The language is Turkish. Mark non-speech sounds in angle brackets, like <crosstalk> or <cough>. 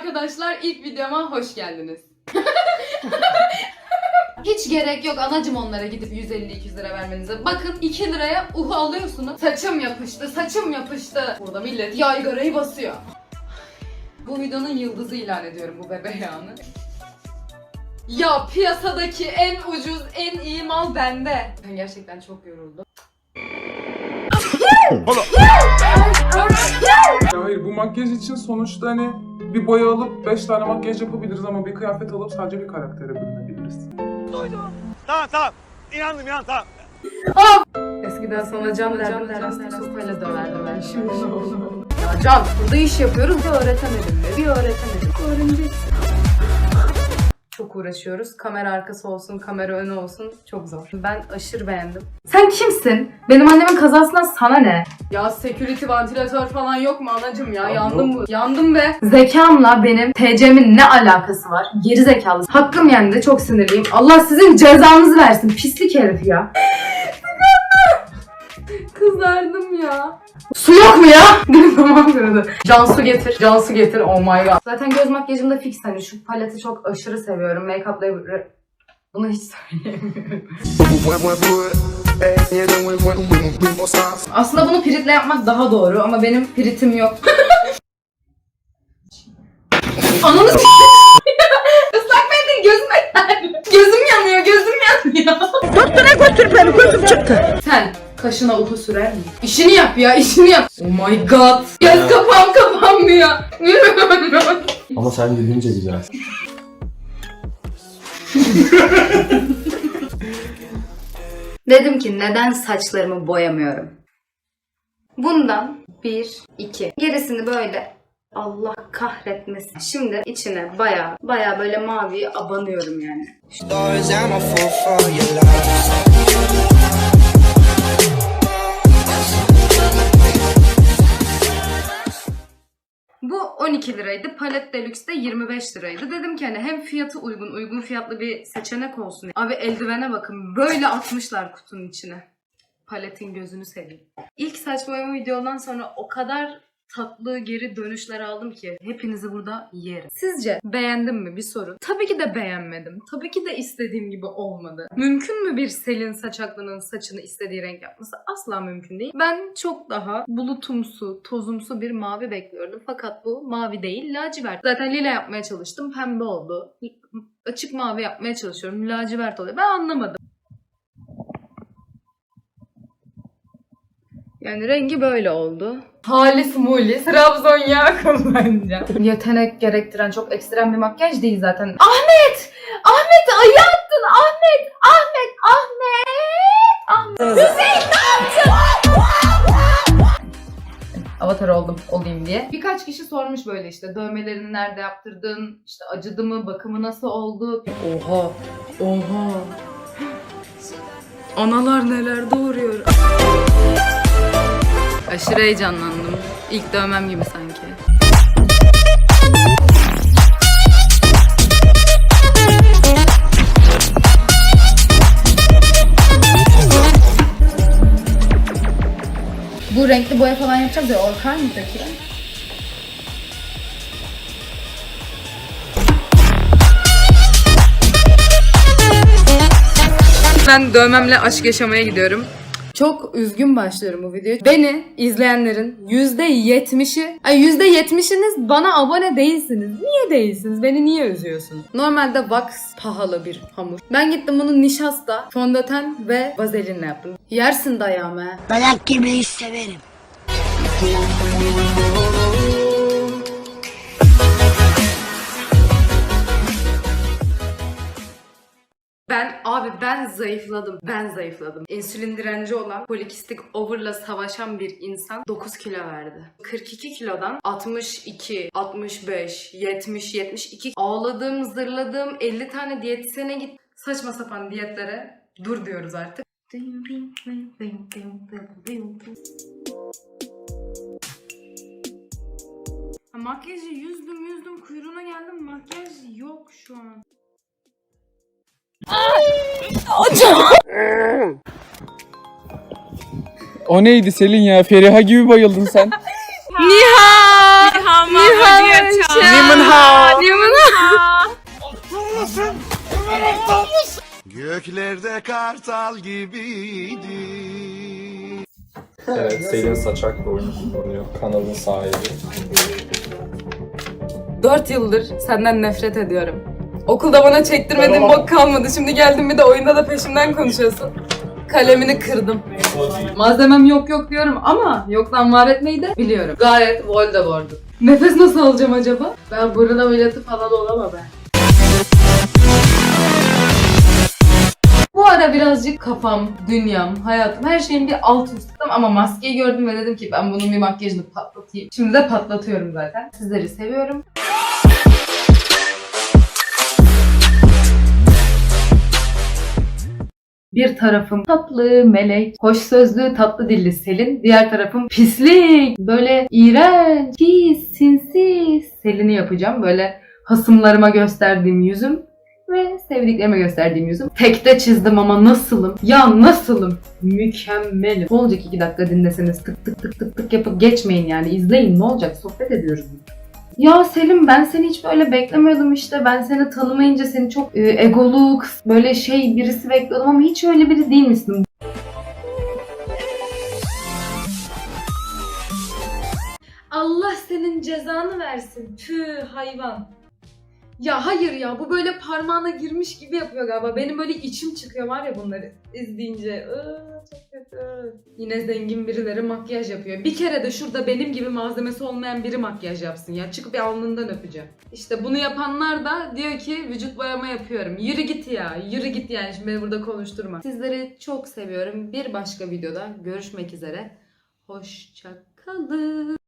arkadaşlar ilk videoma hoş geldiniz. <laughs> Hiç gerek yok anacım onlara gidip 150-200 lira vermenize. Bakın 2 liraya uhu alıyorsunuz. Saçım yapıştı, saçım yapıştı. Burada millet yaygarayı basıyor. Bu videonun yıldızı ilan ediyorum bu bebe yağını. Ya piyasadaki en ucuz, en iyi mal bende. Ben gerçekten çok yoruldum. <laughs> Hayır bu makyaj için sonuçta hani bir boya alıp 5 tane makyaj yapabiliriz ama bir kıyafet alıp sadece bir karaktere bürünebiliriz. Tamam tamam. İnandım inan tamam. Eskiden sana can derdim derdim sopayla döverdim ben şimdi ne oldu? Ya Can burada iş yapıyoruz bir öğretemedim de bir öğretemedim. Öğreneceksin. Çok uğraşıyoruz. Kamera arkası olsun, kamera önü olsun. Çok zor. Ben aşırı beğendim. Sen kimsin? Benim annemin kazasından sana ne? Ya security vantilatör falan yok mu anacım ya? Yandım bu. Yandım be. Zekamla benim TC'min ne alakası var? Geri zekalı. Hakkım yendi. Çok sinirliyim. Allah sizin cezanızı versin. Pislik herif ya. <laughs> Kızardım ya. Su yok mu ya? <laughs> Benim tamam kırıldı. Cansu getir. Cansu getir. Oh my god. Zaten göz makyajım da fix hani şu paleti çok aşırı seviyorum. Make-up'la bunu hiç söyleyemiyorum. <laughs> Aslında bunu piritle yapmak daha doğru ama benim piritim yok. <laughs> Ananı Islak mendil gözüme geldi. Gözüm yanıyor, gözüm yanıyor. Doktora götür beni, gözüm çıktı. Sen kaşına uhu sürer misin? İşini yap ya, işini yap. Oh my god. Göz kapağım kapanmıyor. <laughs> Ama sen gülünce güzel. <laughs> Dedim ki neden saçlarımı boyamıyorum? Bundan bir, iki. Gerisini böyle Allah kahretmesin. Şimdi içine baya baya böyle mavi abanıyorum yani. Bu 12 liraydı. Palet Deluxe de 25 liraydı. Dedim ki hani hem fiyatı uygun, uygun fiyatlı bir seçenek olsun. Abi eldivene bakın. Böyle atmışlar kutunun içine. Paletin gözünü seveyim. İlk saç boyama videodan sonra o kadar tatlı geri dönüşler aldım ki hepinizi burada yerim. Sizce beğendim mi bir soru? Tabii ki de beğenmedim. Tabii ki de istediğim gibi olmadı. Mümkün mü bir Selin Saçaklı'nın saçını istediği renk yapması? Asla mümkün değil. Ben çok daha bulutumsu, tozumsu bir mavi bekliyordum. Fakat bu mavi değil, lacivert. Zaten lila yapmaya çalıştım, pembe oldu. Açık mavi yapmaya çalışıyorum, lacivert oluyor. Ben anlamadım. Yani rengi böyle oldu. Halis mulis Trabzon yağı <laughs> kullanacağım. Yetenek gerektiren çok ekstrem bir makyaj değil zaten. Ahmet! Ahmet ayı attın! Ahmet! Ahmet! Ahmet! Ahmet! Hüseyin ne Avatar oldum olayım diye. Birkaç kişi sormuş böyle işte dövmelerini nerede yaptırdın, işte acıdı mı, bakımı nasıl oldu? Oha! Oha! Analar neler doğuruyor. Aşırı heyecanlandım. İlk dövmem gibi sanki. Bu renkli boya falan yapacağız ya orkar mı peki? Ben dövmemle aşk yaşamaya gidiyorum. Çok üzgün başlıyorum bu videoya. Beni izleyenlerin %70'i, ay %70'iniz bana abone değilsiniz. Niye değilsiniz? Beni niye üzüyorsunuz? Normalde wax pahalı bir hamur. Ben gittim bunu nişasta, fondöten ve vazelinle yaptım. Yersin dayağımı. Dayak yemeyi severim. Ben abi ben zayıfladım. Ben zayıfladım. İnsülin direnci olan polikistik overla savaşan bir insan 9 kilo verdi. 42 kilodan 62, 65, 70, 72 ağladığım, zırladığım 50 tane diyetisyene git. Saçma sapan diyetlere dur diyoruz artık. Makyajı yüzdüm yüzdüm kuyruğuna geldim makyaj yok şu an. O neydi Selin ya? Feriha gibi bayıldın sen. Niha! Niha Mahmut Yaşar. Niha! Niha! Aptal Ömer aptal Göklerde kartal gibiydi. Evet, Selin Saçak'la oyunu kullanıyor. Kanalın sahibi. 4 yıldır senden nefret ediyorum. Okulda bana çektirmediğin bok kalmadı. Şimdi geldin bir de oyunda da peşimden konuşuyorsun. Kalemini kırdım. Malzemem yok yok diyorum ama yoktan var etmeyi de biliyorum. Gayet Voldemort'um. Nefes nasıl alacağım acaba? Ben burun ameliyatı falan olamam ben. Bu ara birazcık kafam, dünyam, hayatım, her şeyin bir alt üstüm ama maskeyi gördüm ve dedim ki ben bunun bir makyajını patlatayım. Şimdi de patlatıyorum zaten. Sizleri seviyorum. Bir tarafım tatlı, melek, hoş sözlü, tatlı dilli Selin. Diğer tarafım pislik, böyle iğrenç, pis, sinsi Selin'i yapacağım. Böyle hasımlarıma gösterdiğim yüzüm ve sevdiklerime gösterdiğim yüzüm. Tekte çizdim ama nasılım? Ya nasılım? Mükemmelim. Ne olacak iki dakika dinleseniz tık tık tık tık tık yapıp geçmeyin yani. izleyin ne olacak? Sohbet ediyoruz. Ya Selim ben seni hiç böyle beklemiyordum işte. Ben seni tanımayınca seni çok e, egolu, böyle şey birisi bekliyordum ama hiç öyle biri değil misin? Allah senin cezanı versin. Tüh hayvan. Ya hayır ya bu böyle parmağına girmiş gibi yapıyor galiba. Benim böyle içim çıkıyor var ya bunları izleyince. Çok kötü. Yine zengin birileri makyaj yapıyor. Bir kere de şurada benim gibi malzemesi olmayan biri makyaj yapsın ya. Çıkıp bir alnından öpeceğim. İşte bunu yapanlar da diyor ki vücut boyama yapıyorum. Yürü git ya. Yürü git yani şimdi beni burada konuşturma. Sizleri çok seviyorum. Bir başka videoda görüşmek üzere. Hoşça kalın.